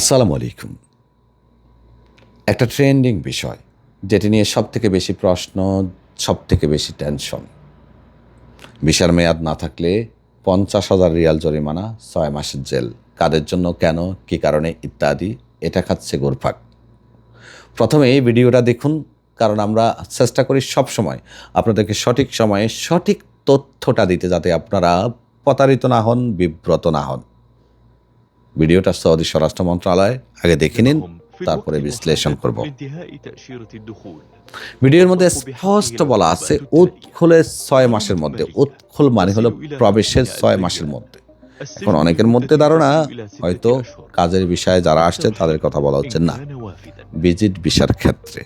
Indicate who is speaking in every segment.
Speaker 1: আসসালামু আলাইকুম। একটা ট্রেন্ডিং বিষয় যেটি নিয়ে সব থেকে বেশি প্রশ্ন সব থেকে বেশি টেনশন। ভিসার মেয়াদ না থাকলে পঞ্চাশ হাজার রিয়াল জরিমানা, ছয় মাসের জেল। কাদের জন্য, কেন, কী কারণে ইত্যাদি, এটা খাচ্ছে গোরফাক। প্রথমে এই ভিডিওটা দেখুন, কারণ আমরা চেষ্টা করি সব সময় আপনাদেরকে সঠিক সময়ে সঠিক তথ্যটা দিতে যাতে আপনারা প্রতারিত না হন, বিব্রত না হন। ভিডিওটা সৌদি স্বরাষ্ট্র মন্ত্রণালয়। আগে দেখে নিন তারপরে বিশ্লেষণ করব। ভিডিওর মধ্যে স্পষ্ট বলা আছে উৎখোলের ছয় মাসের মধ্যে। উৎখোল মানে হলো প্রবেশের ছয় মাসের মধ্যে। এখন অনেকের মধ্যে ধারণা হয়তো কাজের বিষয়ে যারা আসছে তাদের কথা বলা হচ্ছে না। ভিজিট ভিসার ক্ষেত্রে।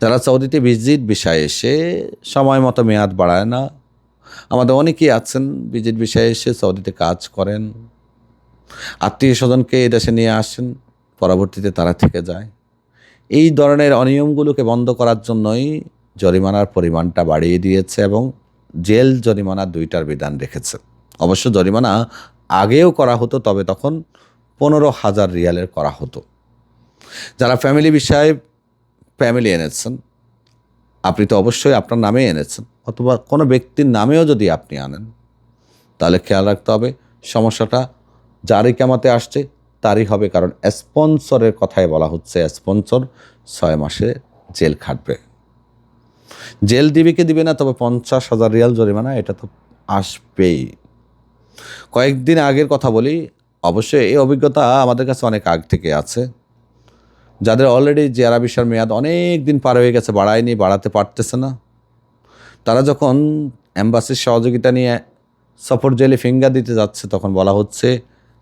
Speaker 1: যারা সৌদিতে ভিজিট বিষয়ে এসে সময় মতো মেয়াদ বাড়ায় না আমাদের অনেকেই আছেন ভিজিট বিষয়ে এসে সৌদিতে কাজ করেন। আত্মীয় স্বজনকে এই দেশে নিয়ে আসেন, পরবর্তীতে তারা থেকে যায়। এই ধরনের অনিয়মগুলোকে বন্ধ করার জন্যই জরিমানার পরিমাণটা বাড়িয়ে দিয়েছে এবং জেল জরিমানা দুইটার বিধান রেখেছে। অবশ্য জরিমানা আগেও করা হতো, তবে তখন পনেরো হাজার রিয়ালের করা হতো। যারা ফ্যামিলি বিষয়ে ফ্যামিলি এনেছেন, আপনি তো অবশ্যই আপনার নামে এনেছেন, অথবা কোনো ব্যক্তির নামেও যদি আপনি আনেন, তাহলে খেয়াল রাখতে হবে সমস্যাটা যারই কামাতে আসছে, তারই হবে কারণ স্পন্সরের কথাই বলা হচ্ছে, স্পন্সর ছয় মাসে জেল খাটবে। জেল দিবে কি দিবে না, তবে পঞ্চাশ হাজার রিয়াল জরিমানা, এটা তো আসবেই। কয়েকদিন আগের কথা বলি, অবশ্যই এই অভিজ্ঞতা আমাদের কাছে অনেক আগ থেকে আছে। যাদের অলরেডি জেরা বিষয়ের মেয়াদ অনেক দিন পার হয়ে গেছে, বাড়ায়নি, বাড়াতে পারতেছে না, তারা যখন অ্যাম্বাসির সহযোগিতা নিয়ে সফর জেলে ফিঙ্গার দিতে যাচ্ছে, তখন বলা হচ্ছে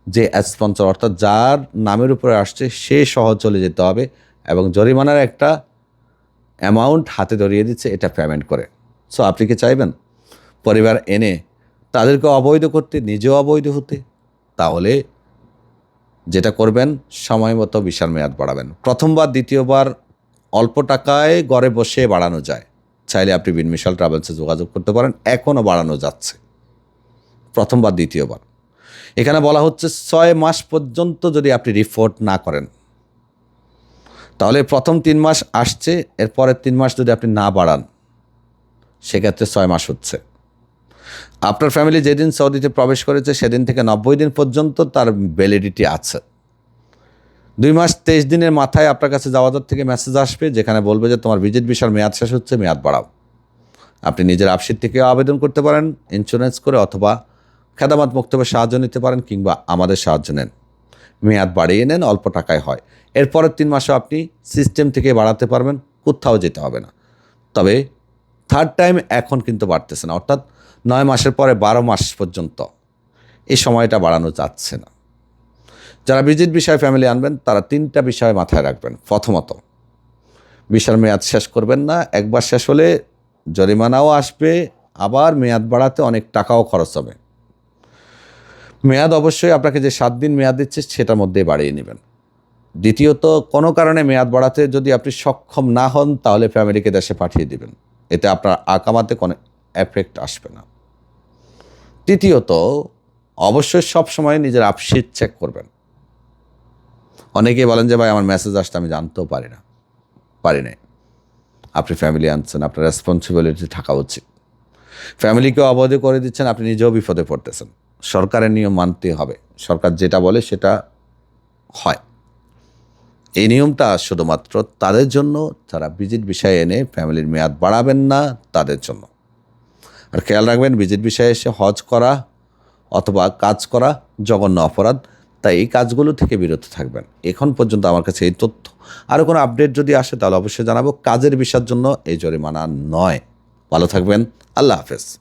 Speaker 1: যে স্পন্সর অর্থাৎ যার নামের উপরে আসছে, সে সহ চলে যেতে হবে এবং জরিমানার একটা অ্যামাউন্ট হাতে ধরিয়ে দিচ্ছে, এটা পেমেন্ট করে। সো আপনি কি চাইবেন? পরিবার এনে তাদেরকে অবৈধ করতে, নিজেও অবৈধ হতে, তাহলে যেটা করবেন, সময় মতো বিশাল মেয়াদ বাড়াবেন। প্রথমবার দ্বিতীয়বার অল্প টাকায় ঘরে বসে বাড়ানো যায়। চাইলে আপনি বিনমিশাল ট্রাভেলসে যোগাযোগ করতে পারেন এখনও বাড়ানো যাচ্ছে। প্রথমবার দ্বিতীয়বার এখানে বলা হচ্ছে ছয় মাস পর্যন্ত যদি আপনি রিপোর্ট না করেন। তাহলে প্রথম তিন মাস আসছে এর পরের তিন মাস যদি আপনি না বাড়ান, সেক্ষেত্রে ছয় মাস হচ্ছে। আপনার ফ্যামিলি যেদিন সৌদিতে প্রবেশ করেছে, সেদিন থেকে নব্বই দিন পর্যন্ত তার ভ্যালিডিটি আছে। দুই মাস তেইশ দিনের মাথায় আপনার কাছে যাওয়াদার থেকে মেসেজ আসবে, যেখানে বলবে যে তোমার ভিজিট ভিসার মেয়াদ শেষ হচ্ছে, মেয়াদ বাড়াও। আপনি নিজের আপসির থেকেও আবেদন করতে পারেন ইন্স্যুরেন্স করে অথবা খেদামাত মুক্তবে সাহায্য নিতে পারেন কিংবা আমাদের সাহায্য নেন। মেয়াদ বাড়িয়ে নেন, অল্প টাকায় হয়। এরপরের তিন মাসও আপনি সিস্টেম থেকে বাড়াতে পারবেন, কোথাও যেতে হবে না। তবে থার্ড টাইম এখন কিন্তু বাড়তেছে না, অর্থাৎ নয় মাসের পরে বারো মাস পর্যন্ত এই সময়টা বাড়ানো যাচ্ছে না। যারা ভিজিট বিষয় ফ্যামিলি আনবেন, তারা তিনটা বিষয় মাথায় রাখবেন। প্রথমত, বিশাল মেয়াদ শেষ করবেন না, একবার শেষ হলে জরিমানাও আসবে, আবার মেয়াদ বাড়াতে অনেক টাকাও খরচ হবে। মেয়াদ অবশ্যই আপনাকে যে সাত দিন মেয়াদ দিচ্ছে সেটার মধ্যেই বাড়িয়ে নেবেন। দ্বিতীয়ত, কোনো কারণে মেয়াদ বাড়াতে যদি আপনি সক্ষম না হন, তাহলে ফ্যামিলিকে দেশে পাঠিয়ে দিবেন। এতে আপনার আকামাতে কোনো এফেক্ট আসবে না। তৃতীয়ত, অবশ্যই সব সময় নিজের আপশিট চেক করবেন। অনেকেই বলেন যে, ভাই, আমার মেসেজ আসতে আমি জানতেও পারি না। পারি নাই। আপনি ফ্যামিলি আনছেন, আপনার রেসপন্সিবিলিটি থাকা উচিত। ফ্যামিলিকে অবৈধ করে দিচ্ছেন, আপনি নিজেও বিপদে পড়তেছেন। সরকারের নিয়ম মানতে হবে। সরকার যেটা বলে সেটা হয়। এই নিয়মটা শুধুমাত্র তাদের জন্য যারা ভিজিট বিষয়ে এনে ফ্যামিলির মেয়াদ বাড়াবেন না তাদের জন্য। আর খেয়াল রাখবেন, ভিজিট বিষয়ে এসে হজ করা অথবা কাজ করা জঘন্য অপরাধ, তাই এই কাজগুলো থেকে বিরত থাকবেন। এখন পর্যন্ত আমার কাছে এই তথ্য। আরও কোনো আপডেট যদি আসে, তাহলে অবশ্যই জানাব। কাজের বিষয়ের জন্য এই জরিমানা নয়। ভালো থাকবেন। আল্লাহ হাফেজ।